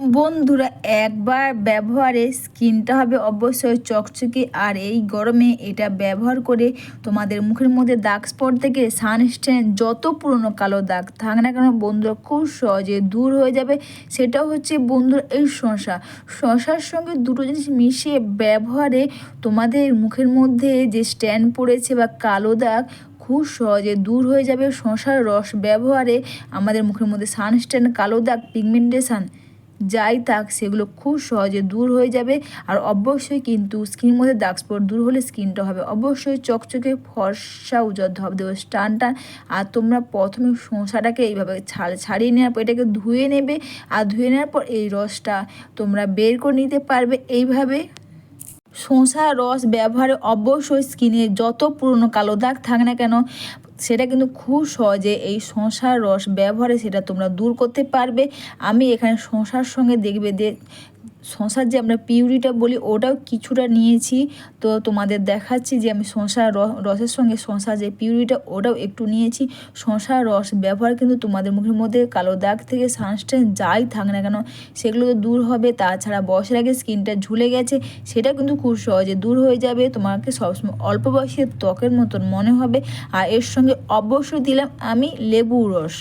বন্ধুরা, একবার ব্যবহারে স্কিনটা হবে অবশ্যই চকচকে। আর এই গরমে এটা ব্যবহার করে তোমাদের মুখের মধ্যে দাগ স্পট থেকে সানস্টেন যত পুরনো কালো দাগ থাক না কেন বন্ধুরা, খুব সহজে দূর হয়ে যাবে। সেটা হচ্ছে বন্ধুরা এই শশা। শশার সঙ্গে দুটো জিনিস মিশিয়ে ব্যবহারে তোমাদের মুখের মধ্যে যে স্ট্যান্ড পড়েছে বা কালো দাগ, খুব সহজে দূর হয়ে যাবে। শশার রস ব্যবহারে আমাদের মুখের মধ্যে সানস্টেন কালো দাগ, পিগমেন্টেশন যাই থাক, সেগুলো খুব সহজে দূর হয়ে যাবে। আর অবশ্যই কিন্তু স্কিনের মধ্যে দাগ স্পট দূর হলে স্কিনটা হবে। অবশ্যই চকচকে, ফর্সা, উজ্জ্বল ধব দেবে টান টান আর তোমরা প্রথমে শসাটাকে এইভাবে ছাল ছাড়িয়ে নেওয়ার পর, এটাকে ধুয়ে নেবে। আর ধুয়ে নেওয়ার পর এই রসটা তোমরা বের করে নিতে পারবে। এইভাবে শসা রস ব্যবহারে অবশ্যই স্কিনে যত পুরনো কালো দাগ থাক না কেন সেটা কিন্তু খুব সহজে এই শশার রস ব্যবহারে সেটা তোমরা দূর করতে পারবে। আমি এখানে শশার সঙ্গে দেখবে যে শশার যে আমরা পিউরিটা বলি, ওটাও কিছুটা নিয়েছি। তো তোমাদের দেখাচ্ছি যে আমি শশার রসের সঙ্গে শশা যে পিউরিটা, ওটাও একটু নিয়েছি। শশার রস ব্যবহার কিন্তু তোমাদের মুখের মধ্যে কালো দাগ থেকে সানস্টেন যাই থাক না কেন, সেগুলো তো দূর হবে। তাছাড়া বয়সের আগে স্কিনটা ঝুলে গেছে, সেটা কিন্তু খুব সহজে দূর হয়ে যাবে। তোমাকে সবসময় অল্প বয়সে ত্বকের মতন মনে হবে। আর এর সঙ্গে অবশ্যই দিলাম আমি লেবু রস।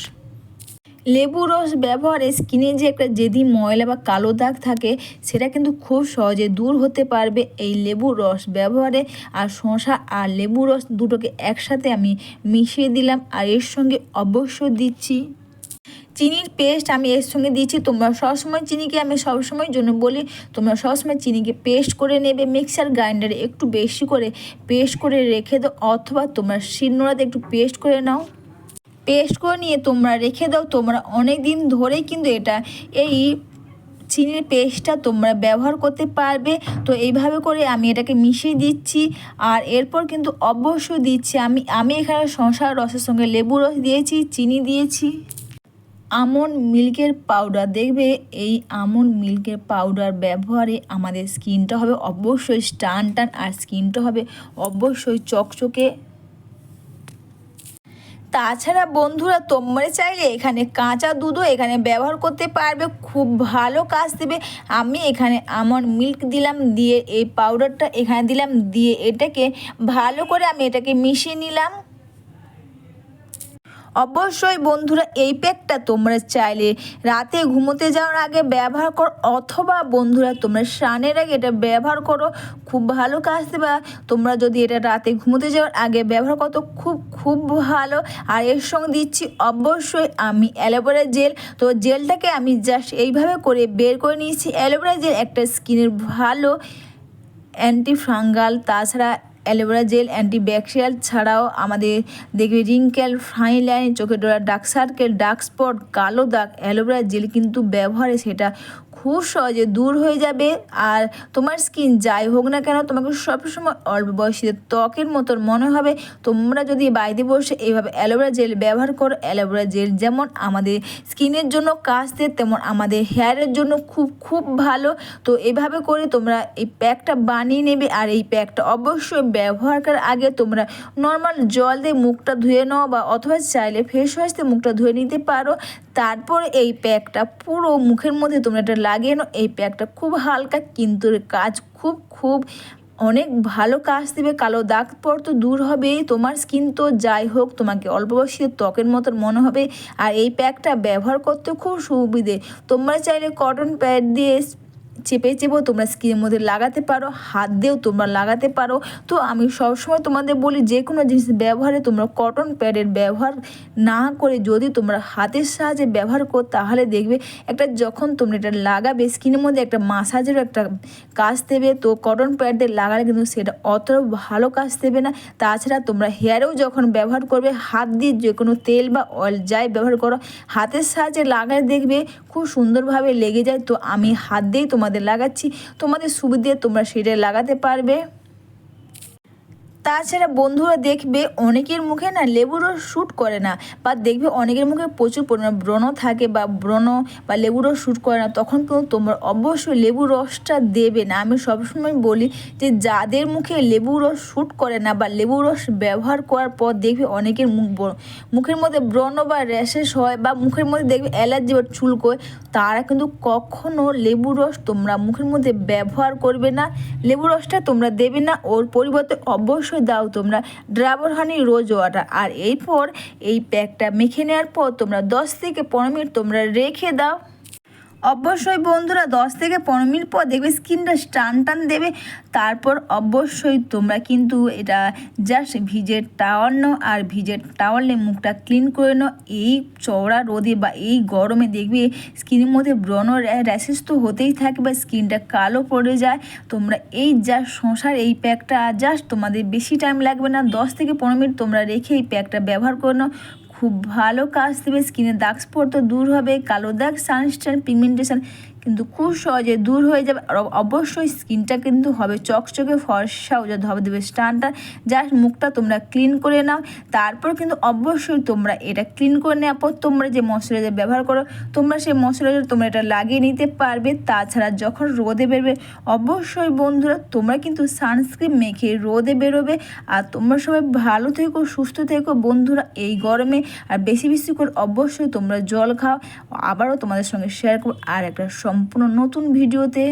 লেবু রস ব্যবহারে স্কিনে যে একটা যেদি ময়লা বা কালো দাগ থাকে, সেটা কিন্তু খুব সহজে দূর হতে পারবে এই লেবু রস ব্যবহারে। আর শসা আর লেবু রস দুটোকে একসাথে আমি মিশিয়ে দিলাম আর এর সঙ্গে অবশ্যই দিচ্ছি। চিনির পেস্ট আমি এর সঙ্গে দিচ্ছি। তোমরা সবসময় চিনিকে আমি সবসময়ের জন্য বলি, তোমরা সবসময় চিনিকে পেস্ট করে নেবে মিক্সার গ্রাইন্ডারে একটু বেশি করে পেস্ট করে রেখে দাও, অথবা তোমরা শিলনোড়াতে একটু পেস্ট করে নাও। পেস্ট করে নিয়ে তোমরা রেখে দাও। তোমরা অনেক দিন ধরেই কিন্তু এটা, এই চিনির পেস্টটা তোমরা ব্যবহার করতে পারবে। তো এইভাবে করে আমি এটাকে মিশিয়ে দিচ্ছি। আর এরপর কিন্তু অবশ্যই দিচ্ছি আমি আমি এখানে শশার রসের সঙ্গে লেবু রস দিয়েছি, চিনি দিয়েছি। আমন মিল্কের পাউডার, দেখবে এই আমন মিল্কের পাউডার ব্যবহারে আমাদের স্কিনটা হবে অবশ্যই স্টান টান আর স্কিনটা হবে অবশ্যই চকচকে তাছাড়া বন্ধুরা, তোমরা চাইলে এখানে কাঁচা দুধও এখানে ব্যবহার করতে পারবে। খুব ভালো কাজ দেবে। আমি এখানে আমার মিল্ক দিলাম, দিয়ে এই পাউডারটা এখানে দিলাম, দিয়ে এটাকে ভালো করে আমি এটাকে মিশিয়ে নিলাম। অবশ্যই বন্ধুরা, এই প্যাকটা তোমরা চাইলে রাতে ঘুমোতে যাওয়ার আগে ব্যবহার করো, অথবা বন্ধুরা, তোমরা স্নানের আগে এটা ব্যবহার করো, খুব ভালো কাজ দেবা। তোমরা যদি এটা রাতে ঘুমোতে যাওয়ার আগে ব্যবহার করো খুব খুব ভালো। আর এর সঙ্গে দিচ্ছি, অবশ্যই আমি অ্যালোভেরা জেল। তো জেলটাকে আমি জাস্ট এইভাবে করে বের করে নিয়েছি। অ্যালোভেরা জেল একটা স্কিনের ভালো অ্যান্টি ফাঙ্গাল তাছাড়া অ্যালোভেরা জেল, অ্যান্টিব্যাকটেরিয়াল ছাড়াও আমাদের দেখবে রিঙ্কেল, ফাইন লাইন চোখে ডোরা, ডার্ক সার্কেল, ডার্ক স্পট, কালো দাগ, অ্যালোভেরা জেল কিন্তু ব্যবহারে সেটা খুব সহজে দূর হয়ে যাবে। আর তোমার স্কিন যাই হোক না কেন, তোমাকে সবসময় অল্প বয়সীদের ত্বকের মতন মনে হবে। তোমরা যদি বাইরে বসে এইভাবে অ্যালোভেরা জেল ব্যবহার করো অ্যালোভেরা জেল যেমন আমাদের স্কিনের জন্য কাজ দেয় তেমন আমাদের হেয়ারের জন্য খুব খুব ভালো। তো এভাবে করে তোমরা এই প্যাকটা বানিয়ে নেবে। আর এই প্যাকটা অবশ্যই ব্যবহার করার আগে তোমরা নর্মাল জল দিয়ে মুখটা ধুয়ে নাও বা অথবা চাইলে ফেস ওয়াশ দিয়ে মুখটা ধুয়ে নিতে পারো। তারপরে এই প্যাকটা পুরো মুখের মধ্যে তোমরা এটা লাগিয়ে নাও। এই প্যাকটা খুব হালকা, কিন্তু কাজ খুব খুব অনেক ভালো কাজ দেবে। কালো দাগ পর তো দূর হবে তোমার স্কিন তো যাই হোক, তোমাকে অল্প বয়সী ত্বকের মতন মনে হবে। আর এই প্যাকটা ব্যবহার করতে খুব সুবিধে। তোমরা চাইলে কটন প্যাড দিয়ে চেপে চেপেও তোমরা স্কিনের মধ্যে লাগাতে পারো, হাত দিয়েও তোমরা লাগাতে পারো। তো আমি সবসময় তোমাদের বলি, যে কোনো জিনিস ব্যবহারে তোমরা কটন প্যাডের ব্যবহার না করে যদি তোমরা হাতের সাহায্যে ব্যবহার করো, তাহলে দেখবে একটা যখন তোমরা এটা লাগাবে স্কিনের মধ্যে একটা মাসাজেরও একটা কাজ দেবে। তো কটন প্যাড দিয়ে লাগালে কিন্তু সেটা অতটাও ভালো কাজ দেবে না। তাছাড়া তোমরা হেয়ারেও যখন ব্যবহার করবে, হাত দিয়ে যে কোনো তেল বা অয়েল যাই ব্যবহার করো, হাতের সাহায্যে লাগালে দেখবে খুব সুন্দরভাবে লেগে যায়। তো আমি হাত দিয়েই তোমাদের লাগাচ্ছি। তোমাদের সুবিধে তোমরা সেটা লাগাতে পারবে। তাছাড়া বন্ধুরা দেখবে অনেকের মুখে না লেবুর রস শ্যুট করে না, বা দেখবে অনেকের মুখে প্রচুর পরিমাণে ব্রণ থাকে বা ব্রণ বা লেবুর রস শ্যুট করে না, তখন কিন্তু তোমরা অবশ্যই লেবুর রসটা দেবে না। আমি সবসময় বলি যে যাদের মুখে লেবুর রস শ্যুট করে না বা লেবুর রস ব্যবহার করার পর দেখবে অনেকের মুখ মুখের মধ্যে ব্রণ বা র্যাশেস হয় বা মুখের মধ্যে দেখবে অ্যালার্জি বা চুলকোয়, তারা কিন্তু কখনও লেবুর রস তোমরা মুখের মধ্যে ব্যবহার করবে না লেবুর রসটা তোমরা দেবে না। ওর পরিবর্তে অবশ্যই দাও তোমরা। ড্রাবর হানি রোজ ওয়াটার। আর এরপর এই প্যাকটা মেখে নেওয়ার পর তোমরা দশ থেকে পনেরো মিনিট তোমরা রেখে দাও। অবশ্যই বন্ধুরা দশ থেকে পনেরো মিনিট পর দেখবে স্কিনটা টান টান দেবে। তারপর অবশ্যই তোমরা কিন্তু এটা জাস্ট ভিজের টাওয়ার নাও আর ভিজের টাওয়াল নিয়ে মুখটা ক্লিন করে নাও। এই চওড়া রোদে বা এই গরমে দেখবে স্কিনের মধ্যে ব্রণ র্যাশেস তো হতেই থাকে বা স্কিনটা কালো পড়ে যায়। তোমরা এই যা শশার এই প্যাকটা জাস্ট তোমাদের বেশি টাইম লাগবে না। দশ থেকে পনেরো মিনিট তোমরা রেখে এই প্যাকটা ব্যবহার করে নাও। খুব ভালো কাজ দেবে স্কিনের দাগ স্পট তো দূর হবে কালো দাগ সানস্টার পিগমেন্টেশন কিন্তু খুব সহজে দূর হয়ে যাবে। আর অবশ্যই স্কিনটা কিন্তু হবে চকচকে ফর্সাও যাতে হবে দেবে স্টানটা। জাস্ট মুখটা তোমরা ক্লিন করে নাও। তারপর কিন্তু অবশ্যই তোমরা এটা ক্লিন করে নেওয়ার পর তোমরা যে ময়শ্চারাইজার ব্যবহার করো, তোমরা সেই ময়শ্চারাইজার তোমরা এটা লাগিয়ে নিতে পারবে। তাছাড়া যখন রোদে বেরোবে, অবশ্যই বন্ধুরা তোমরা কিন্তু সানস্ক্রিন মেখে রোদে বেরোবে। আর তোমরা সবাই ভালো থেকো, সুস্থ থেকো বন্ধুরা এই গরমে। আর বেশি বেশি করে অবশ্যই তোমরা জল খাও। আবারও তোমাদের সঙ্গে শেয়ার করো আর একটা সম্পূর্ণ নতুন ভিডিওতে